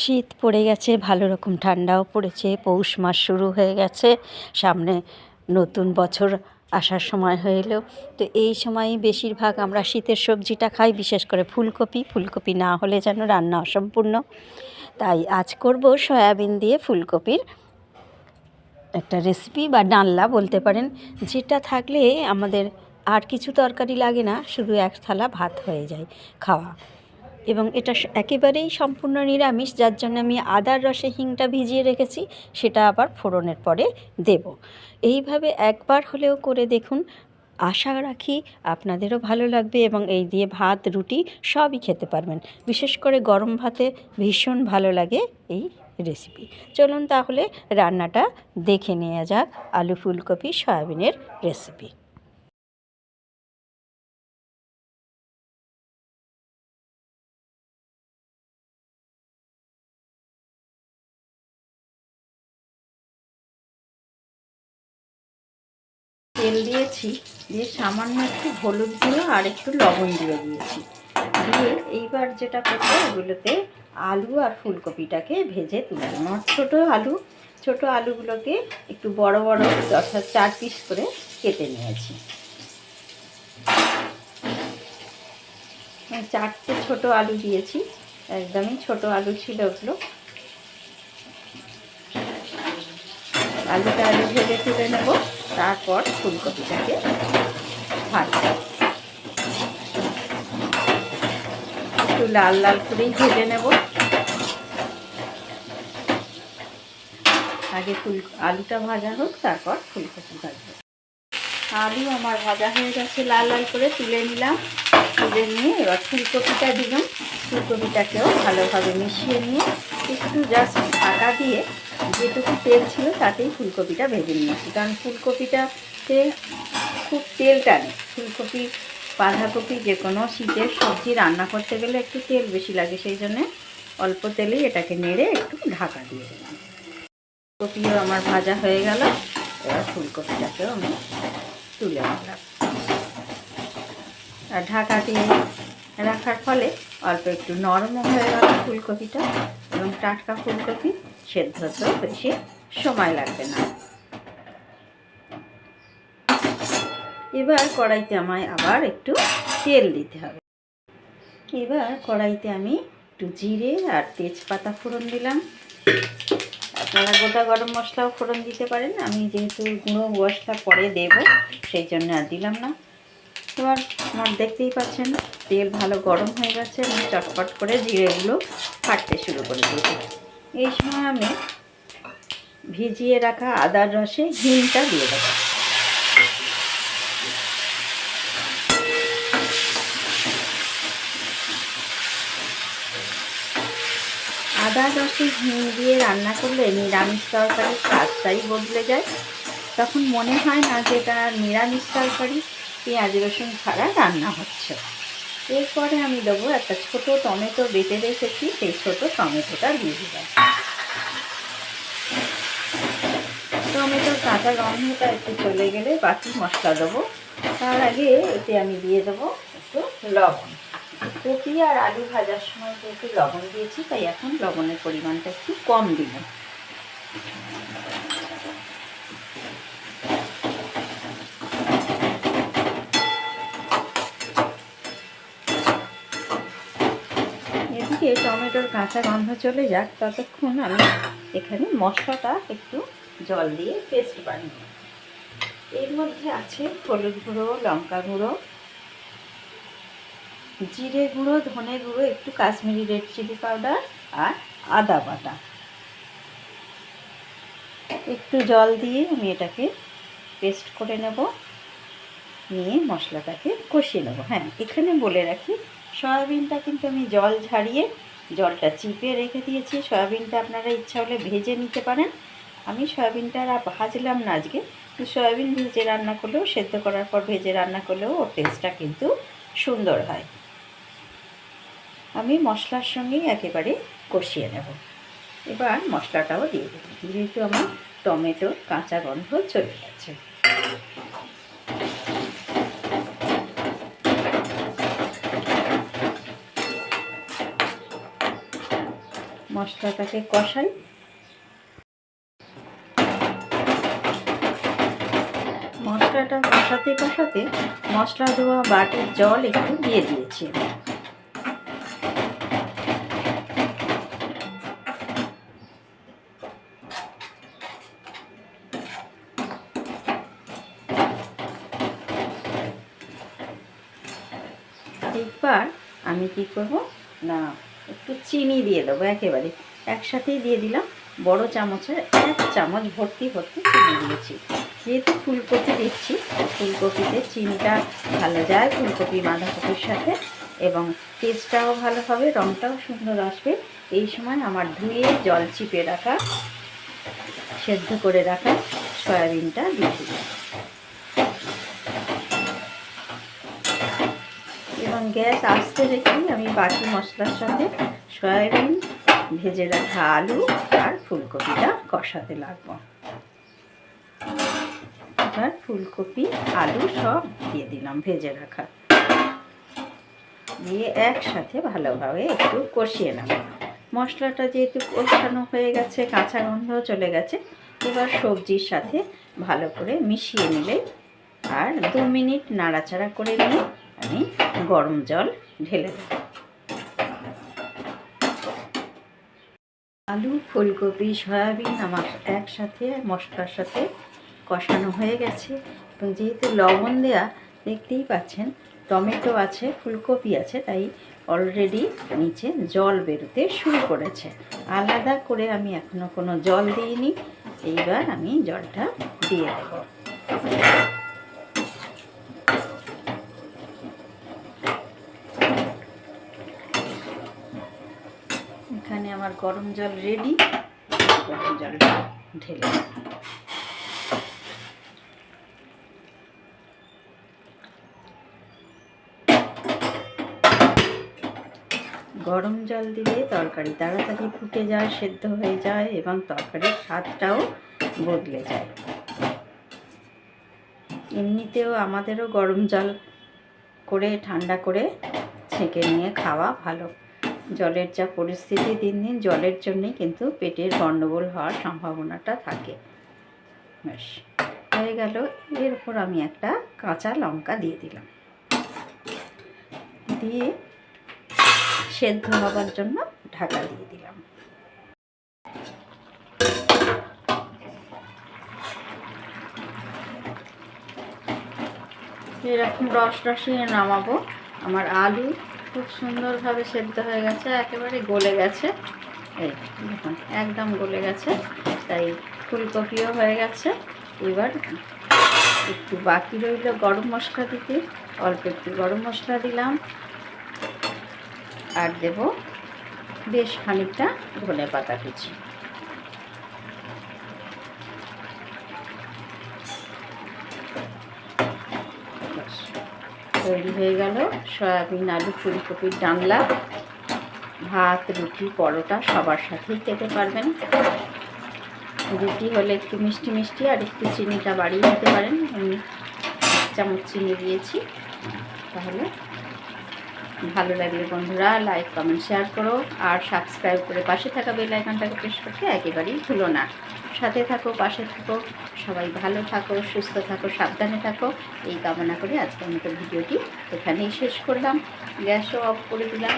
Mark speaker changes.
Speaker 1: শীত পড়ে গেছে, ভালো রকম ঠান্ডাও পড়েছে, পৌষ মাস শুরু হয়ে গেছে, সামনে নতুন বছর আসার সময় হয়ে এলো। তো এই সময়ই বেশিরভাগ আমরা শীতের সবজিটা খাই, বিশেষ করে ফুলকপি। ফুলকপি না হলে যেন রান্না অসম্পূর্ণ। তাই আজ করব সয়াবিন দিয়ে ফুলকপির একটা রেসিপি বা ডালনা বলতে পারেন, যেটা থাকলে আমাদের আর কিছু তরকারি লাগে না, শুধু এক থালা ভাত হয়ে যায় খাওয়া। এবং এটা একেবারেই সম্পূর্ণ নিরামিষ, যার জন্য আমি আদার রসে হিংটা ভিজিয়ে রেখেছি, সেটা আবার ফোড়নের পরে দেব। এইভাবে একবার হলেও করে দেখুন, আশা রাখি আপনাদেরও ভালো লাগবে এবং এই দিয়ে ভাত, রুটি সবই খেতে পারবেন। বিশেষ করে গরম ভাতে ভীষণ ভালো লাগে এই রেসিপি। চলুন তাহলে রান্নাটা দেখে নেওয়া যাক আলু ফুলকপি, সয়াবিনের রেসিপি। তেল দিয়েছি, দিয়ে সামান্য একটু হলুদ গুঁড়ো আর একটু লবণ দিয়ে দিয়েছি। দিয়ে এইবার যেটা করব, ওগুলোতে আলু আর ফুলকপিটাকে ভেজে তুলে আমার ছোটো আলু, ছোটো আলুগুলোকে একটু বড় বড় অর্থাৎ চার পিস করে কেটে নিয়েছি। চারটে ছোট আলু দিয়েছি, একদমই ছোট আলু ছিল ওগুলো। আলুটা আলু ভেজে তুলে নেব। তারপর ফুলকপিটাকে ভাজবো। একটু লাল লাল করেই ভেজে নেব। আগে ফুল, আলুটা ভাজা হোক, তারপর ফুলকপি ভাজবো। আলু আমার ভাজা হয়ে গেছে, লাল লাল করে তুলে নিলাম। তুলে নিয়ে এবার ফুলকপিটা দিলাম। ফুলকপিটাকেও ভালোভাবে মিশিয়ে নিয়ে একটু জাস্ট ঢাকা দিয়ে যেটুকু তেল ছিল তাতেই ফুলকপিটা ভেজে নিয়েছি। কারণ ফুলকপিটাতে খুব তেল টানে। ফুলকপি, বাঁধাকপি, যে কোনো শীতের সবজি রান্না করতে গেলে একটু তেল বেশি লাগে, সেই জন্যে অল্প তেলেই এটাকে নেড়ে একটু ঢাকা দিয়ে দিলাম। ফুলকপিও আমার ভাজা হয়ে গেল। এবার ফুলকপিটাকেও আমি তুলে নিলাম। আর ঢাকা দিয়ে রাখার ফলে অল্প একটু নরমও হয়ে গেল ফুলকপিটা এবং টাটকা ফুলকপি সেদ্ধ হতেও বেশি সময় লাগবে না। এবার কড়াইতে আমায় আবার একটু তেল দিতে হবে। এবার কড়াইতে আমি একটু জিরে আর তেজপাতা ফোড়ন দিলাম। আপনারা গোটা গরম মশলাও ফোড়ন দিতে পারেন। আমি যেহেতু গুঁড়ো মশলা পরে দেব, সেই জন্য আর দিলাম না। এবার আমার দেখতেই পাচ্ছেন তেল ভালো গরম হয়ে গেছে আমি চটপট করে জিরেগুলো ফাটতে শুরু করে দিয়েছি। এই সময় আমি ভিজিয়ে রাখা আদার রসে হিমটা দিয়ে দেবো। আদা রসে হিম দিয়ে রান্না করলে নিরামিষ তরকারির স্বাদটাই বদলে যায়। তখন মনে হয় না যে এটা নিরামিষ তরকারি, পেঁয়াজ রসুন ছাড়া রান্না হচ্ছে। এরপরে আমি দেবো একটা ছোট টমেটো বেটে রেখেছি, সেই ছোট টমেটোটা দিয়ে দিলাম টমেটোর কাঁচা গন্ধটা একটু চলে গেলে বাকি মশলা দেবো। তার আগে এতে আমি দিয়ে দেবো একটু লবণ। কপি আর আলু ভাজার সময় তো একটু লবণ দিয়েছি, তাই এখন লবণের পরিমাণটা একটু কম দিলাম। এদিকে টমেটোর কাঁচা গন্ধ চলে যাক, ততক্ষণ আমি এখানে মশলাটা একটু জল দিয়ে পেস্ট বানিয়ে। এর মধ্যে আছে হলুদ গুঁড়ো, লঙ্কা গুঁড়ো, জিরে গুঁড়ো, ধনে গুঁড়ো, একটু কাশ্মীরি রেড চিলি পাউডার আর আদা বাটা একটু জল দিয়ে আমি এটাকে পেস্ট করে নেব, নিয়ে মশলাটাকে কষিয়ে নেব হ্যাঁ এখানে বলে রাখি সয়াবিনটা কিন্তু আমি জল ঝারিয়ে জলটা চিপে রেখে দিয়েছি। সয়াবিনটা আপনারা ইচ্ছা হলে ভেজে নিতে পারেন। আমি সয়াবিনটা আর ভাজলাম না আজকে। সয়াবিন ভেজে রান্না করলেও, সেদ্ধ করার পর ভেজে রান্না করলেও ওর টেস্টটা কিন্তু সুন্দর হয়। আমি মশলার সঙ্গেই একেবারে কষিয়ে নেব। এবার মশলাটাও দিয়ে দেব। যেহেতু আমার টমেটোর কাঁচা গন্ধ চলে গেছে। মশলাটাকে কষাই মশলাটা কষাতে কষাতে মশলা দেওয়া বাটির জল একটু দিয়ে দিয়েছি আমি। এইবার আমি কি করব না একটু চিনি দিয়ে দেবো একেবারে। একসাথেই দিয়ে দিলাম। বড় চামচের এক চামচ ভর্তি ভর্তি চিনি দিয়েছি। যেহেতু ফুলকপি দিচ্ছি, ফুলকপিতে চিনিটা ভালো যায়, ফুলকপি বাঁধাকপির সাথে এবং টেস্টটাও ভালো হবে রঙটাও সুন্দর আসবে। এই সময় আমার ধুয়ে জল চিপে রাখা, সেদ্ধ করে রাখা সয়াবিনটা দিয়ে দিলাম। এবং গ্যাস আস্তে রেখেই আমি বাকি মশলার সাথে সয়াবিন, ভেজে রাখা আলু আর ফুলকপিটা কষাতে লাগবো। এবার ফুলকপি, আলু সব দিয়ে দিলাম ভেজে রাখা। দিয়ে একসাথে ভালোভাবে একটু কষিয়ে নেব। মশলাটা যেহেতু কষানো হয়ে গেছে, কাঁচা গন্ধ চলে গেছে, এবার সবজির সাথে ভালো করে মিশিয়ে নিলে আর দু মিনিট নাড়াচাড়া করে নিয়ে আমি গরম জল ঢেলে দেব। আলু, ফুলকপি, সয়াবিন আমার একসাথে, মশলার সাথে কষানো হয়ে গেছে। এবং যেহেতু লবণ দেয়া দেখতেই পাচ্ছেন, টমেটো আছে, ফুলকপি আছে, তাই অলরেডি নিচে জল বেরোতে শুরু করেছে। আলাদা করে আমি এখনও কোনো জল দিইনি, এইবার আমি জলটা দিয়ে দেবো এখানে আমার গরম জল রেডি গরম জলটা ঢেলে গরম জল দিলে তরকারি তাড়াতাড়ি ফুটে যায়, সেদ্ধ হয়ে যায় এবং তরকারির স্বাদটাও বদলে যায়। এমনিতেও আমাদেরও গরম জল করে ঠান্ডা করে ছেঁকে নিয়ে খাওয়া ভালো। জলের যা পরিস্থিতি দিন দিন, জলের জন্যই কিন্তু পেটের গণ্ডগোল হওয়ার সম্ভাবনাটা থাকে। ব্যাস, হয়ে গেল। এর উপর আমি একটা কাঁচা লঙ্কা দিয়ে দিলাম। দিয়ে সেদ্ধ হবার জন্য ঢাকা দিয়ে দিলাম। এরকম রস রসিয়ে নামাবো। আমার আলু খুব সুন্দরভাবে সেদ্ধ হয়ে গেছে, একেবারে গলে গেছে। এই দেখুন, একদম গলে গেছে, তাই ফুলকপিও হয়ে গেছে। এবার একটু বাকি রইল গরম মশলা দিতে, অল্প একটু গরম মশলা দিলাম। আর দেব বেশ খানিকটা ধনে পাতা কুচি ব্যাস, তৈরি হয়ে গেল। সয়াবিন, আলু, ফুলকপির ডানলা ভাত, রুটি, পরোটা সবার সাথেই খেতে পারবেন। রুটি হলে একটু মিষ্টি মিষ্টি আর একটু চিনিটা বাড়িয়ে দিতে পারেন। আমি চামচ চিনি দিয়েছি। তাহলে ভালো লাগলে বন্ধুরা লাইক কমেন্ট শেয়ার করো। আর সাবস্ক্রাইব করে পাশে থাকা বেল আইকনটাকে প্রেস করতে একেবারেই ভুলো না। সাথে থাকো, পাশে থাকো। সবাই ভালো থাকো, সুস্থ থাকো, সাবধানে থাকো। এই কামনা করে আজকের মতো ভিডিওটি এখানেই শেষ করলাম। গ্যাসও অফ করে দিলাম।